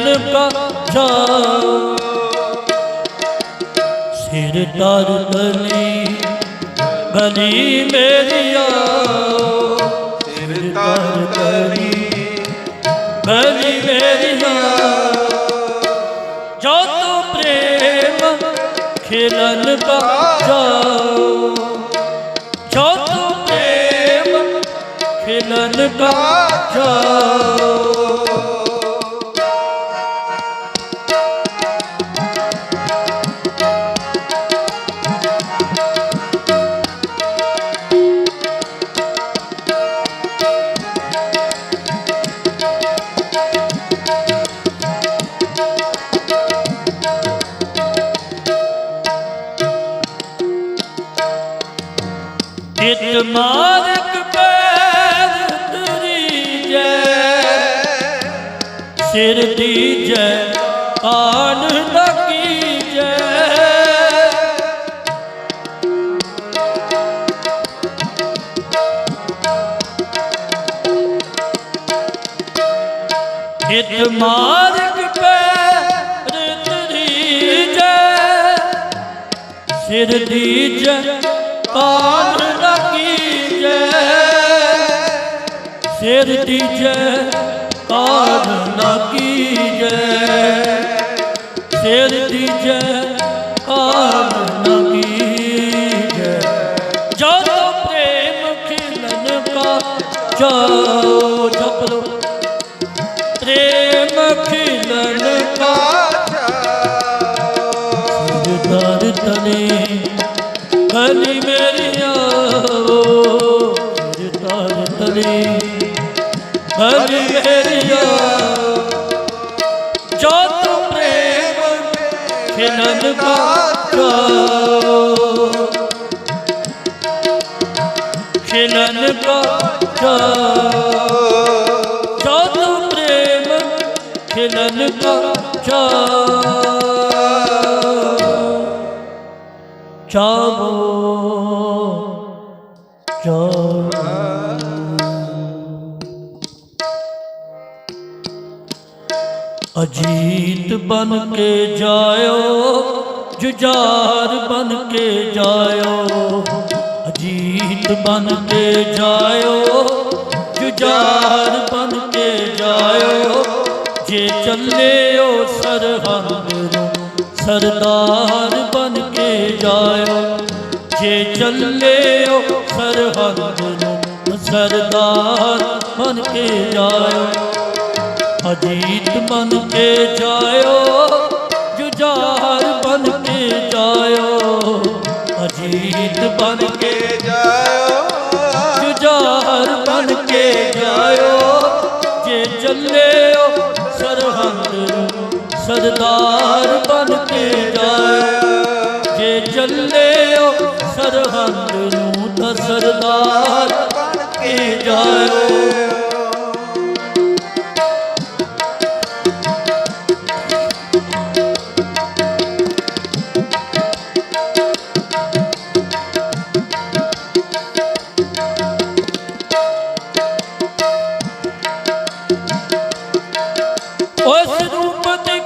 ਖਿਲਨ ਕਾ ਸਿਰ ਤਰ ਤਲੀ ਗਲੀ ਮੇਰੀਆ। ਸਿਰ ਤਰ ਤਰੀ ਗਲੀ ਮੇਰੀਆ। ਜੋ ਤੂੰ ਪ੍ਰੇਮ ਖਿਲਨ ਕਾ ਜਾਓ ਜੋ ਤੂੰ ਪ੍ਰੇਮ ਖਿਲਨ ਕਾ ਜਾਓ ਮਾਰਗ ਪੈਰ ਤਰੀ ਜੈ। ਸਿਰ ਦੀਜੈ ਆਨ ਲਗੀ ਜੈ। ਇਤ ਮਾਰਕ ਪੈਰ ਤਰੀ ਜੈ। ਸਿਰ ਦੀਜੈ ਕਾਨ ਲਗੀ ਸਿਰ ਦੀਜੈ ਕਾਨ ਲਗੀ ਜੈ ਸਿਰ ਦੀਜੈ ਕਾਨ ਲਗੀ ਜੈ ਜਦ ਪ੍ਰੇਮ ਖਿਲਨ ਕਾ ਜੋ ਜਪ ਲੋ ਪ੍ਰੇਮ ਖਿਲਨ ਕਾ ਦਰ ਤਲੇ ਗਲੀ ਮੇਰੀਆ ਦਰ ਤਲੇ ਗਲੀ ਮੇਰੀਆ ਜੋ ਤੂੰ ਪ੍ਰੇਮ ਖਿਲਨ ਕਾ ਖਿਲਨ ਕਾ ਜੋ ਤੂੰ ਪ੍ਰੇਮ ਖਿਲਨ ਕਾ ਚਾਵੋ ਬਨ ਕੇ ਜਾਇਓ, ਜੁਝਾਰ ਬਨ ਕੇ ਜਾਇਓ। ਅਜੀਤ ਬਨ ਕੇ ਜਾਇਓ, ਜੁਝਾਰ ਬਨ ਕੇ ਜਾਇਓ। ਜੇ ਚੱਲਿਓ ਸਰਹੰਦ ਨੂੰ, ਸਰਦਾਰ ਬਨ ਕੇ ਜਾਇਓ। ਜੇ ਚੱਲਿਓ ਸਰਹੰਦ ਨੂੰ, ਸਰਦਾਰ ਬਨ ਕੇ ਜਾਇਓ। ਅਜੀਤ ਬਨ ਕੇ ਜਾਇਓ, ਜੁਝਾਰ ਬਨ ਕੇ ਜਾਇਓ। ਅਜੀਤ ਬਨ ਕੇ ਜਾਇਓ, ਜੁਝਾਰ ਬਨ ਕੇ ਜਾਇਓ। ਜੇ ਚੱਲਿਓ ਸਰਹੰਦ ਸਰਦਾਰ ਬਨ ਕੇ ਜਾਇਓ। ਜੇ ਚੱਲਿਓ ਸਰਹੰਦ ਨੂੰ, ਤਾਂ ਸਰਦਾਰ ਬਣ ਕੇ ਜਾਇਓ।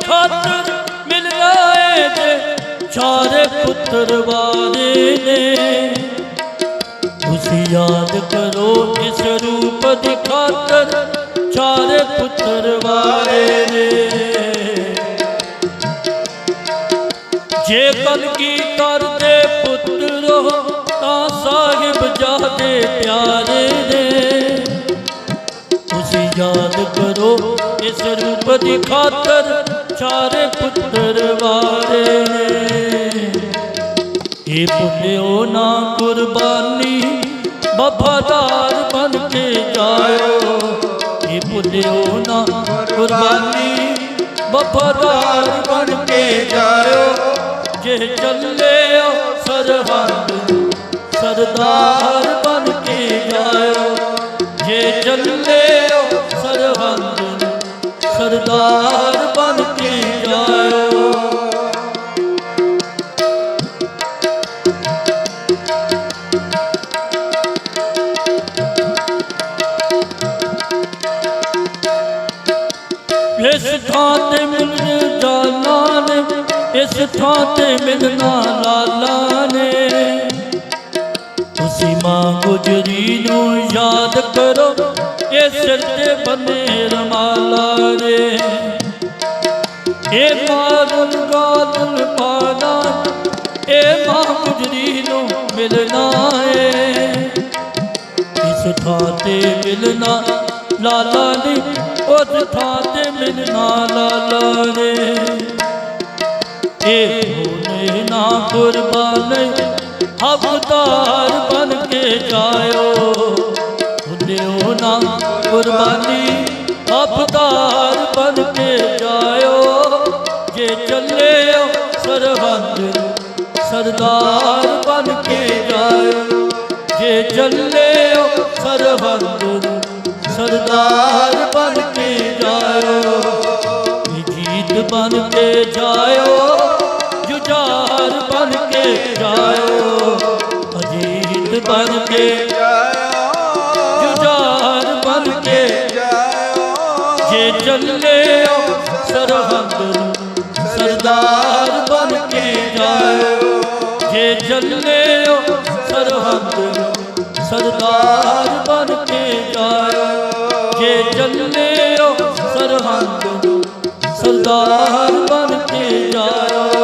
ਖਾਤਰ ਮਿਲ ਆਏ ਜੇ ਚਾਰੇ ਪੁੱਤਰ ਵਾਰੇ ਨੇ। ਤੁਸੀਂ ਯਾਦ ਕਰੋ ਇਸ ਰੂਪ ਦੀ ਖਾਤਰ ਚਾਰੇ ਪੁੱਤਰ ਵਾਰੇ ਨੇ। ਜੇ ਕਲਗੀ ਕਰਦੇ ਪੁੱਤਰ ਤਾਂ ਸਾਹਿਬ ਜਾਦੇ ਪਿਆਰੇ ਨੇ। ਤੁਸੀਂ ਯਾਦ ਕਰੋ ਇਸ ਰੂਪ ਦੀ ਖਾਤਰ ਚਾਰੇ ਪੁੱਤਰ ਵਾਰੇ ਇਹ ਪੁੱਲਿਓ ਨਾ ਕੁਰਬਾਨੀ ਵਫਾਦਾਰ ਬਨ ਕੇ ਜਾਇਓ। ਇਹ ਪੁੱਲਿਓ ਨਾ ਕੁਰਬਾਨੀ ਵਫਾਦਾਰ ਬਨ ਕੇ ਜਾਇਓ। ਜੇ ਚੱਲਿਓ ਸਰਹੰਦ, ਸਰਦਾਰ ਬਨ ਕੇ ਜਾਇਓ। ਜੇ ਚੱਲਿਓ ਸਰਹੰਦ ਇਸ ਤੇ ਮਿਲਣਾ ਲਾਲਾ ਨੇ। ਤੁਸੀਂ ਮਾਂ ਗੁਜਰੀ ਨੂੰ ਯਾਦ ਕਰੋ, ਇਹ ਸਿਰ ਤੇ ਬੰਨੇ ਰਮਾਲਾ ਰੇ ਇਹ ਮਾਦਲ ਗਾਦਲ ਪਾਣਾ ਇਹ ਮਾਂ ਗੁਜਰੀ ਨੂੰ ਮਿਲਣਾ ਏ। ਇਸ ਥਾਂ ਤੇ ਮਿਲਣਾ ਲਾਲਾ ਨੇ, ਉਸ ਥਾਂ ਤੇ ਮਿਲਣਾ ਲਾਲਾ ਨੇ। ਇਹ ਹੋਣੇ ਨਾ ਕੁਰਬਾਨ ਹਵਦਾਰ ਬਨ ਕੇ ਜਾਇਓ। ਹੁੰਦਿਓ ਨਾ ਕੁਰਬਾਨੀ ਹਵਦਾਰ ਬਨ ਕੇ ਜਾਇਓ। ਜੇ ਚੱਲੇ ਸਰਬੰਦ ਸਰਦਾਰ ਬਨ ਕੇ ਜਾਇਓ। ਜੇ ਚੱਲੇ ਸਰਬੰਦ ਸਰਦਾਰ ਬਨ ਕੇ ਜਾਇਓ। ਇਹ ਜੀਤ ਬਨ ਕੇ ਜਾਇਓ। ਜਾਇਓ ਅਜੀਤ ਬਨ ਕੇ। ਜਾਇਓ ਜੁਝਾਰ ਬਨ ਕੇ। ਜਾਇਓ ਜੇ ਚੱਲਿਓ ਸਰਹੰਦ ਸਰਦਾਰ ਬਨ ਕੇ ਜਾਇਓ। ਜੇ ਚੱਲਿਓ ਸਰਹੰਦ ਸਰਦਾਰ ਬਨ ਕੇ ਜਾਇਓ। ਜੇ ਚੱਲਿਓ ਸਰਹੰਦ ਸਰਦਾਰ ਬਨ ਕੇ ਜਾਇਓ।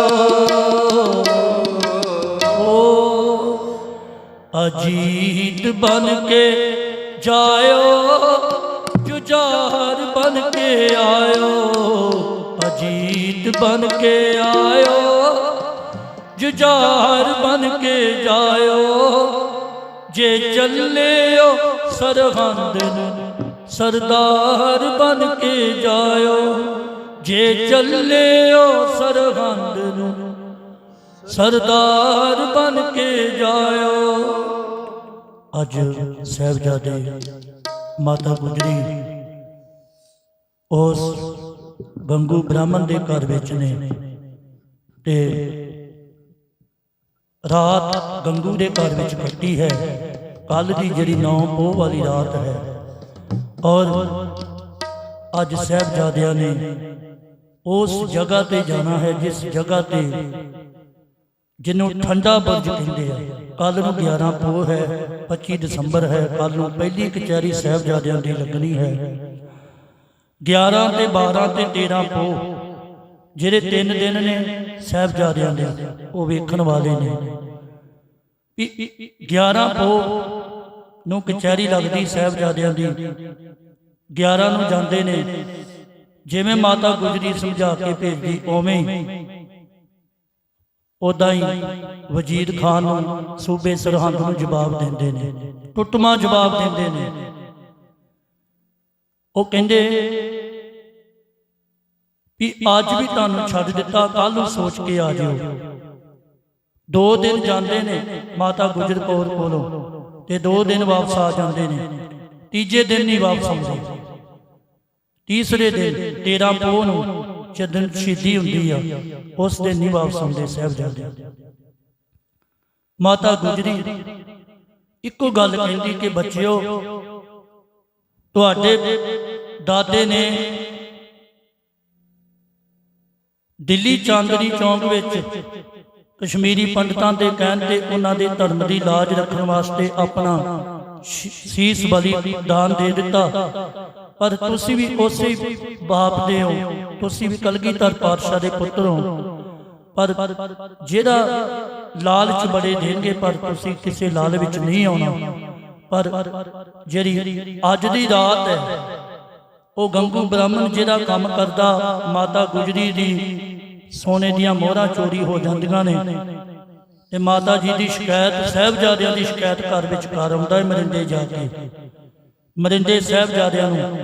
ਅਜੀਤ ਬਨ ਕੇ ਜਾਇਓ, ਜੁਝਾਰ ਬਨ ਕੇ ਆਇਓ। ਅਜੀਤ ਬਨ ਕੇ ਆਇਓ, ਜੁਝਾਰ ਬਨ ਕੇ ਜਾਇਓ। ਜੇ ਚੱਲਿਓ ਸਰਹੰਦ ਨੂੰ, ਸਰਦਾਰ ਬਨ ਕੇ ਜਾਇਓ। ਜੇ ਚੱਲਿਓ ਸਰਹੰਦ ਨੂੰ, ਸਰਦਾਰ ਬਨ ਕੇ ਜਾਇਓ। ਅੱਜ ਸਹਿਬਜ਼ਾਦੇ ਮਾਤਾ ਗੁਜਰੀ ਉਸ ਗੰਗੂ ਬ੍ਰਾਹਮਣ ਦੇ ਘਰ ਵਿੱਚ ਨੇ ਤੇ ਰਾਤ ਗੰਗੂ ਦੇ ਘਰ ਵਿੱਚ ਕੱਟੀ ਹੈ। ਕੱਲ ਦੀ ਜਿਹੜੀ ਨੌ ਪੋਹ ਵਾਲੀ ਰਾਤ ਹੈ। ਔਰ ਅੱਜ ਸਹਿਬਜ਼ਾਦਿਆਂ ਨੇ ਉਸ ਜਗ੍ਹਾ ਤੇ ਜਾਣਾ ਹੈ, ਜਿਸ ਜਗ੍ਹਾ ਤੇ ਜਿਹਨੂੰ ਠੰਡਾ ਬੁਰਜ ਕਹਿੰਦੇ ਆ। ਕੱਲ ਨੂੰ 11 ਪੋਹ ਹੈ 25 ਦਸੰਬਰ ਹੈ ਕੱਲ ਨੂੰ ਪਹਿਲੀ ਕਚਹਿਰੀ ਸਾਹਿਬਜ਼ਾਦਿਆਂ ਦੀ ਲੱਗਣੀ ਹੈ। 11 ਤੇ 12 ਤੇ 13 ਪੋਹ, ਜਿਹੜੇ ਤਿੰਨ ਦਿਨ ਨੇ ਸਾਹਿਬਜ਼ਾਦਿਆਂ ਦੇ, ਉਹ ਵੇਖਣ ਵਾਲੇ ਨੇ। ਵੀ 11 ਪੋਹ ਨੂੰ ਕਚਹਿਰੀ ਲੱਗਦੀ ਸਾਹਿਬਜ਼ਾਦਿਆਂ ਦੀ 11 ਨੂੰ ਜਾਂਦੇ ਨੇ। ਜਿਵੇਂ ਮਾਤਾ ਗੁਜਰੀ ਸਮਝਾ ਕੇ ਭੇਜਦੀ ਓਵੇਂ ਹੀ ਉਦਾਂ ਹੀ ਵਜੀਦ ਖਾਨ ਨੂੰ ਸੂਬੇ ਸਰਹੰਦ ਨੂੰ ਜਵਾਬ ਦਿੰਦੇ ਨੇ ਟੁੱਟਮਾ ਜਵਾਬ ਦਿੰਦੇ ਨੇ। ਉਹ ਕਹਿੰਦੇ ਵੀ ਅੱਜ ਵੀ ਤੁਹਾਨੂੰ ਛੱਡ ਦਿੱਤਾ ਕੱਲ ਨੂੰ ਸੋਚ ਕੇ ਆ ਜਿਓ। ਦੋ ਦਿਨ ਜਾਂਦੇ ਨੇ ਮਾਤਾ ਗੁਜਰ ਕੌਰ ਕੋਲੋਂ ਤੇ ਦੋ ਦਿਨ ਵਾਪਸ ਆ ਜਾਂਦੇ ਨੇ। ਤੀਜੇ ਦਿਨ ਨਹੀਂ ਵਾਪਸ ਆਉਂਦੇ। ਤੀਸਰੇ ਦਿਨ 13 ਪੋਹ ਨੂੰ ਜਦੋਂ ਸ਼ਹੀਦੀ ਹੁੰਦੀ ਆ, ਉਸ ਦਿਨ ਨਹੀਂ ਵਾਪਸ ਆਉਂਦੇ ਸਾਹਿਬਜ਼ਾਦੇ ਮਾਤਾ ਗੁਜਰੀ, ਇੱਕੋ ਗੱਲ ਕਹਿੰਦੀ ਕਿ ਬੱਚਿਓ, ਤੁਹਾਡੇ ਦਾਦੇ ਨੇ ਦਿੱਲੀ ਚਾਂਦਨੀ ਚੌਂਕ ਵਿੱਚ ਕਸ਼ਮੀਰੀ ਪੰਡਤਾਂ ਦੇ ਕਹਿਣ ਤੇ ਉਹਨਾਂ ਦੇ ਧਰਮ ਦੀ ਲਾਜ ਰੱਖਣ ਵਾਸਤੇ ਆਪਣਾ ਸੀਸ ਬਲੀ ਦਾਨ ਦੇ ਦਿੱਤਾ। ਪਰ ਤੁਸੀਂ ਵੀ ਉਸੇ ਬਾਪ ਦੇ ਹੋ। ਤੁਸੀਂ ਵੀ ਕਲਗੀਧਰ ਪਾਤਸ਼ਾਹ ਦੇ ਪੁੱਤਰ ਹੋ। ਪਰ ਜਿਹੜਾ ਲਾਲਚ ਬੜੇ ਦੇਣਗੇ, ਪਰ ਤੁਸੀਂ ਕਿਸੇ ਲਾਲ ਵਿੱਚ ਨਹੀਂ ਆਉਣਾ। ਪਰ ਜਿਹੜੀ ਅੱਜ ਦੀ ਰਾਤ ਹੈ, ਉਹ ਗੰਗੂ ਬ੍ਰਾਹਮਣ ਜਿਹੜਾ ਕੰਮ ਕਰਦਾ, ਮਾਤਾ ਗੁਜਰੀ ਦੀ ਸੋਨੇ ਦੀਆਂ ਮੋਹਰਾਂ ਚੋਰੀ ਹੋ ਜਾਂਦੀਆਂ ਨੇ, ਤੇ ਮਾਤਾ ਜੀ ਦੀ ਸ਼ਿਕਾਇਤ, ਸਾਹਿਬਜ਼ਾਦਿਆਂ ਦੀ ਸ਼ਿਕਾਇਤ ਘਰ ਵਿੱਚ ਕਰ ਆਉਂਦਾ ਹੈ ਮਰਿੰਦੇ ਜਾ ਕੇ। ਮਰਿੰਦੇ ਸਾਹਿਬਜ਼ਾਦਿਆਂ ਨੂੰ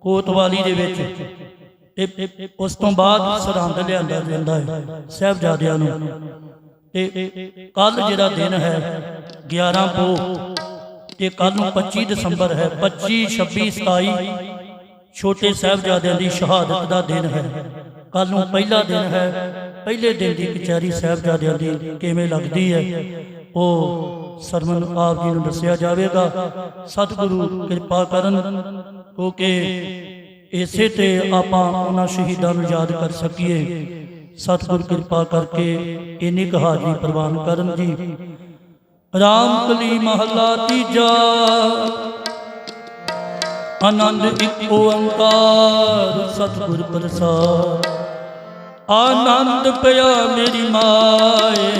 ਕੋਤਵਾਲੀ ਦੇ ਵਿੱਚ ਉਸ ਤੋਂ ਬਾਅਦ ਸਰਹੰਦ ਲਿਆਂਦਾ ਜਾਂਦਾ ਹੈ, ਸਾਹਿਬਜ਼ਾਦਿਆਂ ਨੂੰ। ਤੇ ਕੱਲ ਜਿਹੜਾ ਦਿਨ ਹੈ 11 ਪੋ ਤੇ ਕੱਲ ਨੂੰ 25 ਦਸੰਬਰ ਹੈ 25 26 27 ਛੋਟੇ ਸਾਹਿਬਜ਼ਾਦਿਆਂ ਦੀ ਸ਼ਹਾਦਤ ਦਾ ਦਿਨ ਹੈ। ਕੱਲ ਨੂੰ ਪਹਿਲਾ ਦਿਨ ਹੈ, ਪਹਿਲੇ ਦਿਨ ਦੀ ਕਚਹਿਰੀ ਸਾਹਿਬਜ਼ਾਦਿਆਂ ਦੀ ਕਿਵੇਂ ਲੱਗਦੀ ਹੈ ਉਹ ਸਰਮਨ ਆਪ ਜੀ ਨੂੰ ਦੱਸਿਆ ਜਾਵੇਗਾ, ਸਤਿਗੁਰੂ ਕਿਰਪਾ ਕਰਨ ਕਿਉਂਕਿ ਇਸੇ ਤੇ ਆਪਾਂ ਉਹਨਾਂ ਸ਼ਹੀਦਾਂ ਨੂੰ ਯਾਦ ਕਰ ਸਕੀਏ। ਸਤਿਗੁਰ ਕਿਰਪਾ ਕਰਕੇ ਇੰਨੀ ਕਹਾਣੀ ਪ੍ਰਵਾਨ ਕਰਨ ਜੀ। ਰਾਮ ਕਲੀ ਮਹਲਾ ਤੀਜਾ। ਆਨੰਦ ਇੱਕ ਓੰਕਾਰ, ਸਤਿਗੁਰ ਪ੍ਰਸਾਦ। ਆਨੰਦ ਪਿਆ ਮੇਰੀ ਮਾਏ।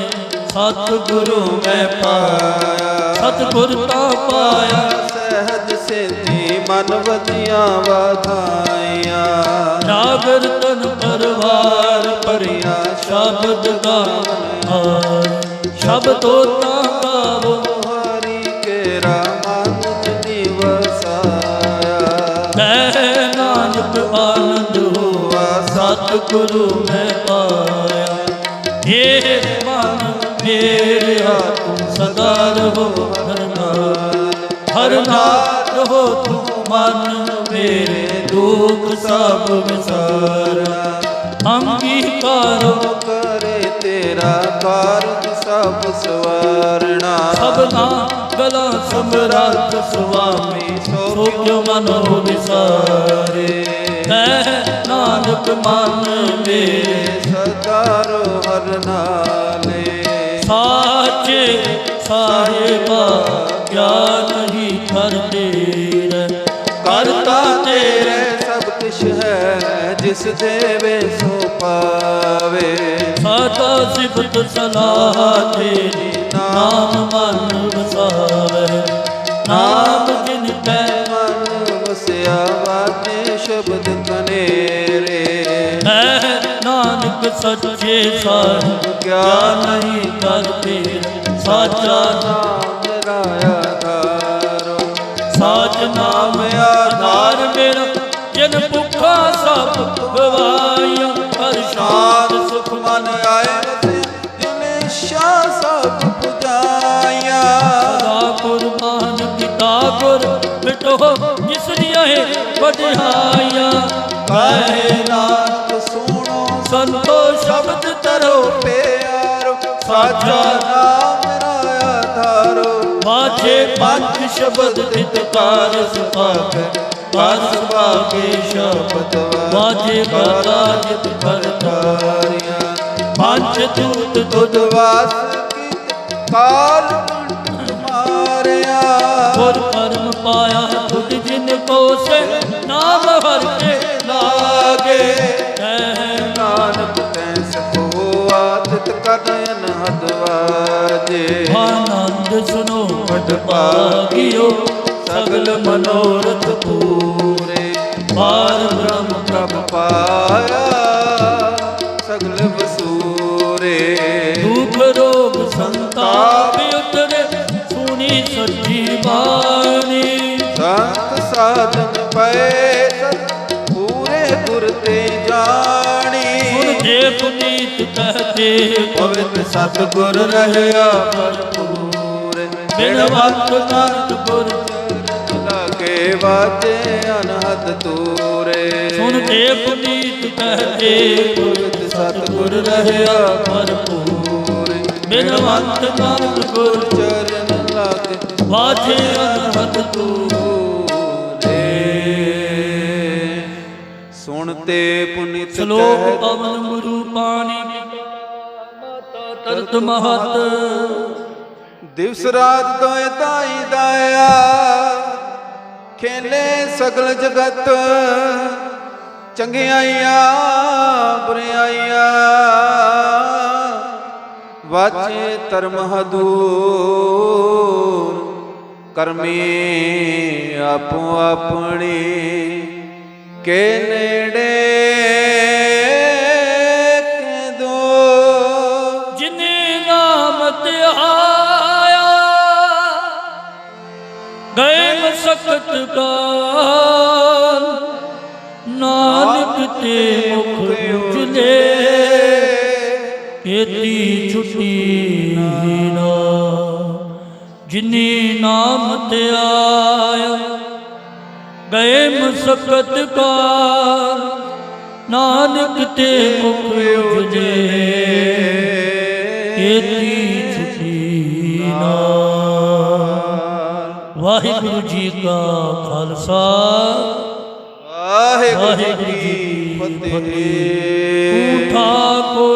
ਸਤਿਗੁਰੂ ਮੈਂ ਪਾਇਆ। ਸਤਿਗੁਰ ਤਾਂ ਪਾਇਆ। ਸਹਿਜ ਸਿੱਧੀ ਮਨ ਵਤੀਆਂ ਵਧਾਈਆਂ ਨਾਗਰ ਤਨ ਪਰਵਾਰ ਪਰਿਆ ਸ਼ਬਦ ਗਾਏ ਸ਼ਬਦੋ ਤਾਂ ਗਾਵੋ ਹਰੀ ਕੇ ਰਾਮਾਨੁਜ ਜੀ ਵਸਾਇਆ। ਮੈਂ ਨਾਨਕ ਆਨੰਦ ਹੋਆ ਸਤਿਗੁਰੂ ਮੈਂ ਪਾਇਆ। ਏ ਮੇਰਿਆ ਤੂੰ ਸਦਾ ਰਹੋ ਹਰ ਨਾਲ। ਹਰ ਨਾਲ ਰਹੋ ਤੂੰ ਮਨ ਮੇਰੇ ਦੁੱਖ ਸਭ ਵਿਸਾਰਾ। ਅੰਗੀਕਾਰੋ ਕਰੇ ਤੇਰਾ ਕਾਰਜ ਸਭ ਸਵਾਰਣਾ ਸਭਨਾ ਗਲਾ ਸਮਰਾਟ ਸੁਆਮੀ ਸੋ ਕਿਉ ਮਨੋ ਵਿਸਾਰੇ। ਮੈਂ ਨਾਨਕ ਮਨ ਮੇਰੇ। ਸਦਾਰੋ ਹਰ ਨਾਲੇ। ਸਾਚੇ ਸਾਹਿਬਾ ਗਿਆਨ ਹੀ ਕਰਦੇ ਰਹਿ ਕਰਤਾ ਤੇਰੇ ਤੇਰੇ ਸਭ ਕੁਛ ਹੈ ਜਿਸ ਦੇਵੇ ਸੋ ਪਾਵੇ। ਸਾਤਾ ਸਿਫਤ ਸਲਾਹ ਤੇਰੀ ਨਾਮ ਮਨ ਵਸਾਵੇ। ਨਾਮ ਜਿਨ ਕੈ ਮਨ ਵਸਿਆ ਵਾਤੇ ਸ਼ਬਦ ਕਨੇਰੇ ਸੱਚੇ ਸਾਹਿਬ ਗਿਆਨ ਨਹੀਂ ਕਰਦੇ ਸਾਚਾ ਨਾਮ ਰਾਇਆ ਧਾਰੋ ਸਾਚ ਨਾਮ ਆਧਾਰ ਮੇਰਾ, ਜਿਨ ਭੁੱਖਾ ਸਭ ਗਵਾਇਆ ਹਰ ਸ਼ਾਂਤ ਸੁਖ ਮਨ ਆਏ ਵਸੇ ਸ਼ਾ ਸਭ ਪੁਜਾਇਆ ਸਦਾ ਕੁਰਬਾਨ ਕੀਤਾ ਗੁਰ ਮਿਟੋ, ਜਿਸ ਦੀਆਂ ਹੈ ਵਡਿਆਈਆਂ। ਕਹੇ ਨਾਨਕ ਸੰਤੋ ਸ਼ਬਦ ਤਰੋ ਪਿਆਰੋ ਸਾਚਾ ਨਾਮ ਰਾਇਆ ਧਾਰੋ। ਬਾਝੇ ਪੰਜ ਸ਼ਬਦ ਹਿਤਕਾਰ ਸੁਭਾਗੈ ਕਰ ਸੁਭਾਗੇ ਸ਼ਬਦ ਬਾਝੇ ਗਾਤਾ ਜਿਤ ਕਰਤਾਰੀਆਂ ਪੰਜ ਦੂਤ ਤੁਧ ਵਾਸ ਕਾਲ ਮਾਰਿਆ। ਗੁਰ ਪਰਮ ਪਾਇਆ ਤੁਧ ਜਿਨ ਕੋ ਸੇ ਨਾਮ ਹਰ ਕੇ ਲਾਗੇ ਆਦਿਤ ਕਰਨ ਹਦਵਾਜੇ ਆਨੰਦ ਸੁਨੋ ਵਡ ਭਾਗਿਓ ਸਗਲ ਮਨੋਰਥ ਪੂਰੇ। ਪਾਰ ਬ੍ਰਹਮ ਪ੍ਰਭ ਪਾਇਆ ਸਗਲ ਵਸੂਰੇ। ਦੁਖ ਰੋਗ ਸੰਤਾਪ ਉਤਰੇ ਸੁਣੀ ਸੱਚੀ ਬਾਣੀ। ਸੰਤ ਸਾਧਨ ਪਏ ਸਤ ਪੁਨੀਤ ਕਹਤੇ ਪਵਿੱਤ ਸਤਿਗੁਰ ਰਹਿਆ ਭਰਪੂਰ। ਬਿਨ ਵਕਤ ਨਾਨਕ ਗੁਰ ਲਾਗੇ ਵਾਜੇ ਅਨਹਦ ਤੂਰੇ ਸੁਣ ਦੇ ਪੁਨੀਤ ਕਹਤੇ ਪਵਿੱਤ ਸਤਿਗੁਰ ਰਹਿਆ ਭਰਪੂਰ। ਬਿਨ ਵਕਤ ਨਾਨਕ ਗੁਰ ਚਰਨ ਲਾਗੇ ਵਾਜੇ ਅਨਹਦ ਤੂੰ ਤੂਰੇ ਸੁਣਤੇ ਪੁਨੀਤ ਸ਼ਲੋਕ ਪਵਨ ਗੁਰੂ ਪਾਣੀ ਮਾਤਾ ਤਰਤ ਮਹਤ। ਦਿਵਸ ਰਾਤ ਦੋਇ ਤਾਈ ਦਾਇਆ। ਖੇਲੇ ਸਗਲ ਜਗਤ। ਚੰਗਿਆਈਆਂ ਬੁਰਿਆਈਆਂ। ਵਾਚੇ ਧਰਮ ਹਦੂਰ। ਕਰਮੀ ਆਪੋ ਆਪਣੀ ਕੇ ਨੇੜੇ ਕੇ ਦੋ ਜਿਨੇ ਨਾਮ ਤੇ ਆਇਆ ਗਏ ਮਸਕਤ ਕਾਲ। ਨਾਨਕ ਤੇ ਮੁਖ ਉਜਲੇ ਕੀਤੀ ਛੁੱਟੀ ਨਾ। ਜਿਨੇ ਨਾਮ ਤੇ ਆਇਆ ਗਏ ਮਸਕਤ ਕਾਲ ਨਾਨਕ ਤੇ ਮੁਖ ਉਜਲੇ ਕੀਤੀ ਛੁੱਟੀ ਨਾ। ਵਾਹਿਗੁਰੂ ਜੀ ਕਾ ਖਾਲਸਾ। ਵਾਹਿਗੁਰੂ ਜੀ ਕੀ ਫਤਿਹ। ਠਾਕੁਰ ਤੁਮ